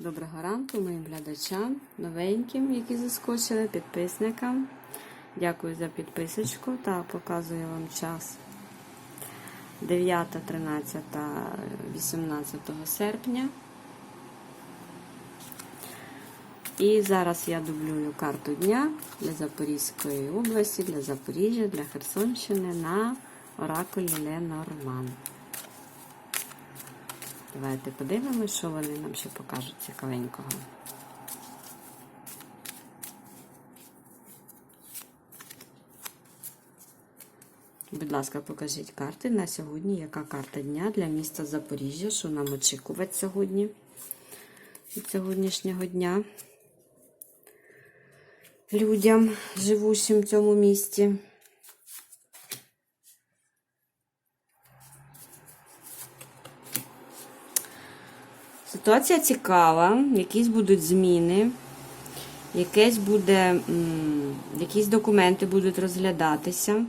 Доброго ранку моїм глядачам, новеньким, які заскочили, підписникам. Дякую за підписочку та показую вам час 9, 13, 18 серпня. І зараз я дублюю карту дня для Запорізької області, для Запоріжжя, для Херсонщини на оракулі Ленорман. Давайте подивимось, що вони нам ще покажуть цікавенького. Будь ласка, покажіть карти на сьогодні. Яка карта дня для міста Запоріжжя? Що нам очікувати сьогодні від сьогоднішнього дня? Людям, живущим в цьому місті. Ситуація цікава, якісь будуть зміни, якесь буде, якісь документи будуть розглядатися.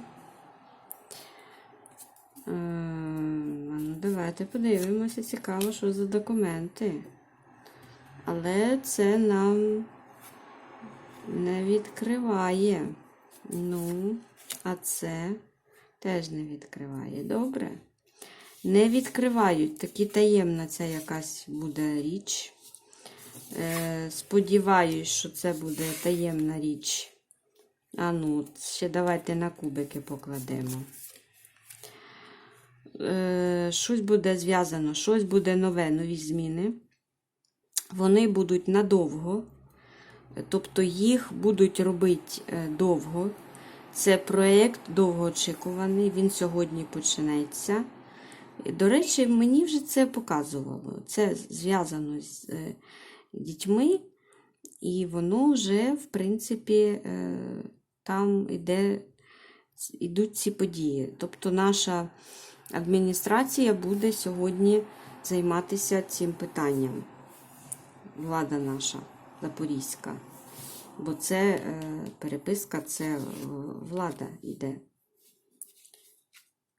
Е, ну, давайте подивимося, цікаво, що за документи. Але це нам не відкриває. Ну, а це теж не відкриває. Добре? Не відкривають. Такі таємна ця якась буде річ. Е, сподіваюсь, що це буде таємна річ. А ну, ще давайте на кубики покладемо. Е, щось буде зв'язано, щось буде нове, нові зміни. Вони будуть надовго. Тобто їх будуть робити е, довго. Це проєкт довгоочікуваний, він сьогодні почнеться. До речі, мені вже це показувало. Це зв'язано з е, дітьми, і воно вже, в принципі, е, там іде, ідуть ці події. Тобто наша адміністрація буде сьогодні займатися цим питанням. Влада наша запорізька. Бо це е, переписка, це влада йде.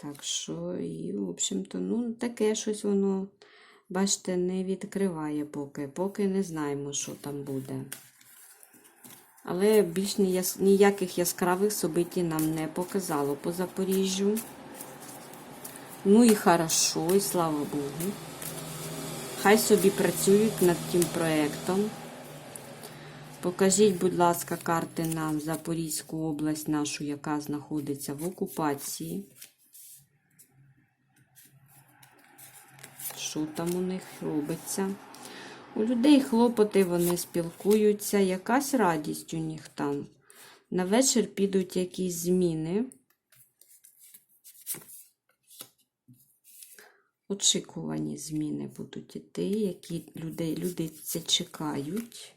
Так що, і, в общем-то, ну, таке щось воно, бачите, не відкриває поки. Поки не знаємо, що там буде. Але більш ніяких яскравих событій нам не показало по Запоріжжю. Ну і хорошо, і слава Богу. Хай собі працюють над тим проєктом. Покажіть, будь ласка, карти нам Запорізьку область нашу, яка знаходиться в окупації. Що там у них робиться? У людей хлопоти, вони спілкуються, якась радість у них там. На вечір підуть якісь зміни. Очікувані зміни будуть іти, які люди, люди це чекають.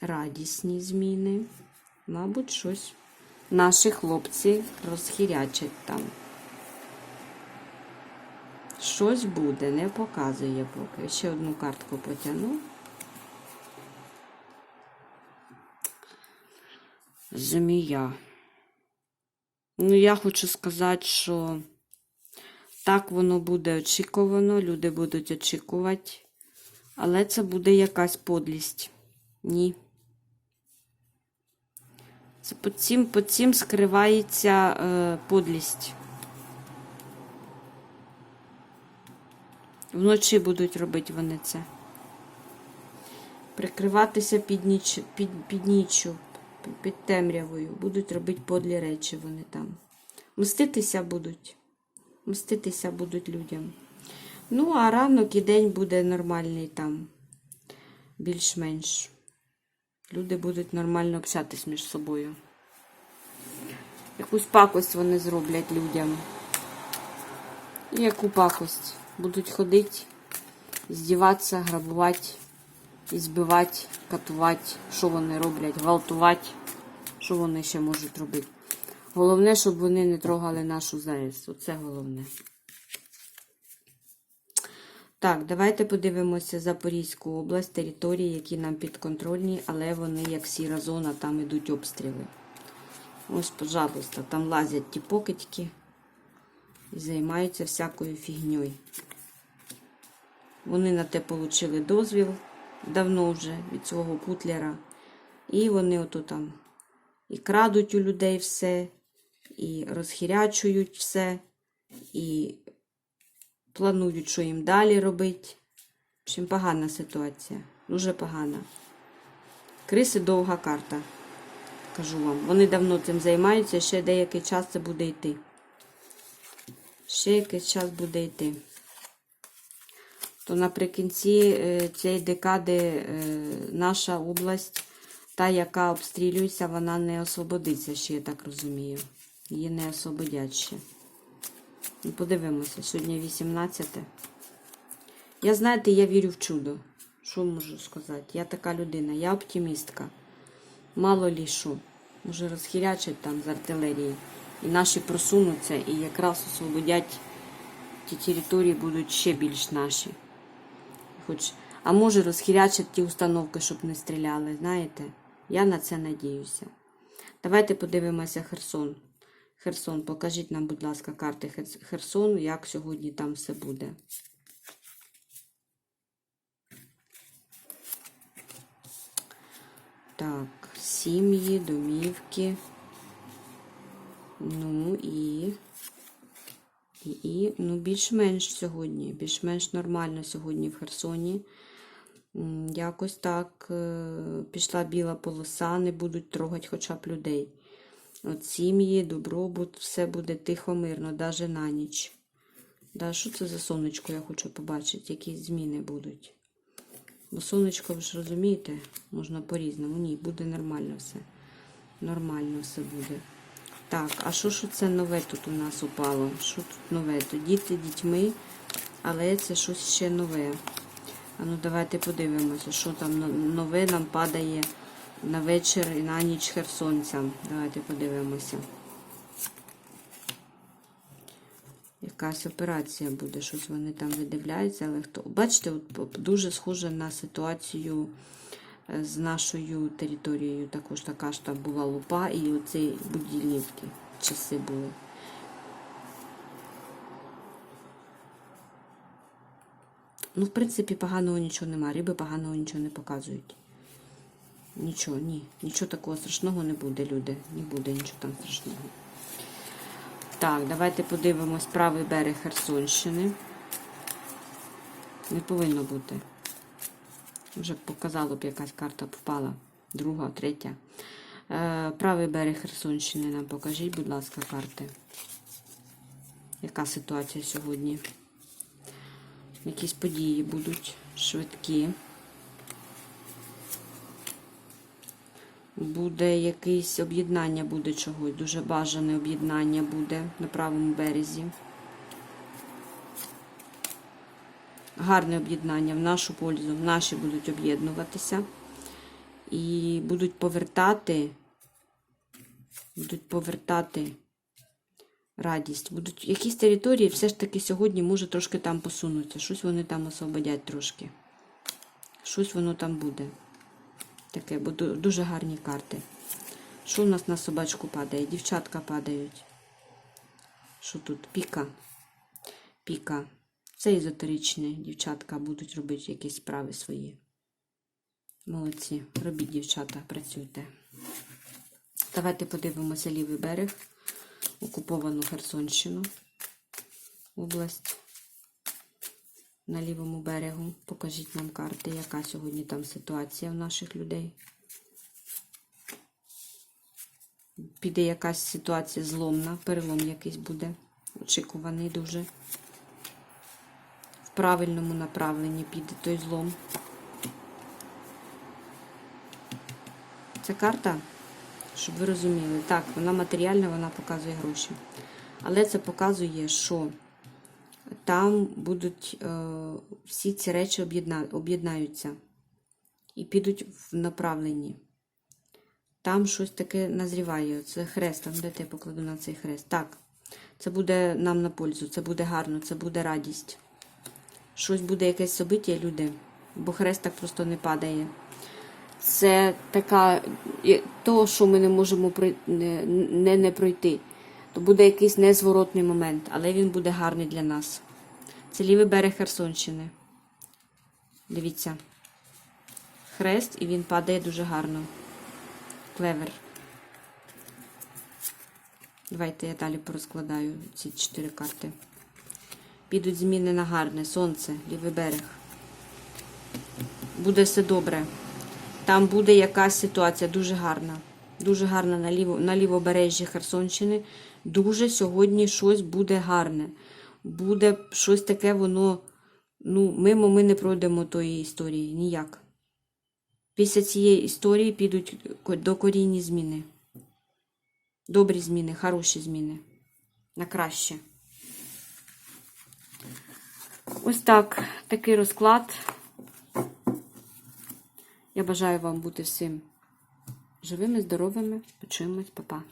Радісні зміни. Мабуть, щось наші хлопці розхірячать там. Щось буде, не показує поки. Ще одну картку потягну. Змія. Ну, я хочу сказати, що так воно буде очікувано, люди будуть очікувати, але це буде якась подлість. Ні. Це по цим, по цим скривається е, подлість. Вночі будуть робити вони це. Прикриватися під, ніч, під, під ніччю, під темрявою. Будуть робити подлі речі вони там. Мститися будуть. Мститися будуть людям. Ну, а ранок і день буде нормальний там. Більш-менш. Люди будуть нормально общатись між собою. Якусь пакость вони зроблять людям. Яку пакость? Будуть ходити, здіватися, грабувати, і збивати, катувати, що вони роблять, гвалтувати, що вони ще можуть робити. Головне, щоб вони не трогали нашу ЗАЕС. Оце головне. Так, давайте подивимося Запорізьку область, території, які нам підконтрольні, але вони, як сіра зона, там ідуть обстріли. Ось, пожалуйста, там лазять ті покидьки і займаються всякою фігньою. Вони на те отримали дозвіл. давно вже від свого путлера. І вони ото там і крадуть у людей все, і розхірячують все, і планують, що їм далі робити. В погана ситуація. Дуже погана. Криси довга карта. Кажу вам. Вони давно цим займаються, ще деякий час це буде йти. Ще якийсь час буде йти. То наприкінці е, цієї декади е, наша область, та, яка обстрілюється, вона не освободиться ще, я так розумію. Її не освободять ще. Ну, Подивимося, сьогодні 18. Я, знаєте, я вірю в чудо. Що можу сказати? Я така людина, я оптимістка. Мало лі що. Може розхірячать там з артилерії. І наші просунуться, і якраз освободять ті території будуть ще більш наші. Хоч, а може розхірячать ті установки, щоб не стріляли, знаєте? Я на це надіюся. Давайте подивимося Херсон. Херсон, покажіть нам, будь ласка, карти Хер- Херсону, як сьогодні там все буде. Так, сім'ї, домівки. Ну і. І, і ну, більш-менш сьогодні, більш-менш нормально сьогодні в Херсоні. Якось так е, пішла біла полоса, не будуть трогати хоча б людей. От сім'ї, добробут, все буде тихо, мирно, навіть на ніч. Да, що це за сонечко, я хочу побачити, які зміни будуть. Бо сонечко, ви ж розумієте, можна по-різному. Ні, буде нормально все. Нормально все буде. Так, а що ж це нове тут у нас упало? Що тут нове? То діти дітьми, але це щось ще нове. А ну давайте подивимося, що там нове нам падає на вечір і на ніч херсонцям. Давайте подивимося. Якась операція буде, щось вони там видивляються, але хто. Бачите, дуже схоже на ситуацію з нашою територією. Також така ж там була лупа і оці будівлівки часи були. Ну, в принципі, поганого нічого нема. Риби поганого нічого не показують. Нічого, ні. Нічого такого страшного не буде, люди. Не буде нічого там страшного. Так, давайте подивимось правий берег Херсонщини. Не повинно бути. Вже показало б якась карта впала. Друга, третя. Е, правий берег Херсонщини нам покажіть, будь ласка, карти. Яка ситуація сьогодні? Якісь події будуть швидкі. Буде якесь об'єднання буде чогось. Дуже бажане об'єднання буде на правому березі. Гарне об'єднання в нашу пользу. Наші будуть об'єднуватися. І будуть повертати. Будуть повертати радість. Будуть якісь території все ж таки сьогодні може трошки там посунуться. Щось вони там освободять трошки. Щось воно там буде. Таке, бо дуже гарні карти. Що у нас на собачку падає? Дівчатка падають. Що тут? Піка. Піка. Це езотеричне. Дівчатка будуть робити якісь справи свої. Молодці. Робіть, дівчата, працюйте. Давайте подивимося лівий берег. Окуповану Херсонщину. Область. На лівому берегу. Покажіть нам карти, яка сьогодні там ситуація в наших людей. Піде якась ситуація зломна, перелом якийсь буде. Очікуваний дуже. Правильному направленні піде той злом. Ця карта, щоб ви розуміли, так, вона матеріальна, вона показує гроші. Але це показує, що там будуть е, всі ці речі об'єдна, об'єднаються і підуть в направленні. Там щось таке назріває. Це хрест, там де я покладу на цей хрест. Так, це буде нам на пользу, це буде гарно, це буде радість. Щось буде якесь собиття, люди, бо хрест так просто не падає. Це така, то, що ми не можемо прой- не, не, не пройти. То буде якийсь незворотний момент, але він буде гарний для нас. Це лівий берег Херсонщини. Дивіться. хрест, і він падає дуже гарно. Клевер. Давайте я далі порозкладаю ці чотири карти. Підуть зміни на гарне. Сонце, лівий берег. Буде все добре. Там буде якась ситуація дуже гарна. Дуже гарна на, ліво, на лівобережжі Херсонщини. Дуже сьогодні щось буде гарне. Буде щось таке, воно. Ну, мимо ми не пройдемо тої історії ніяк. Після цієї історії підуть ко- докорінні зміни. Добрі зміни, хороші зміни. На краще. Ось так, такий розклад. Я бажаю вам бути всім живими, здоровими. Почуємось, па-па.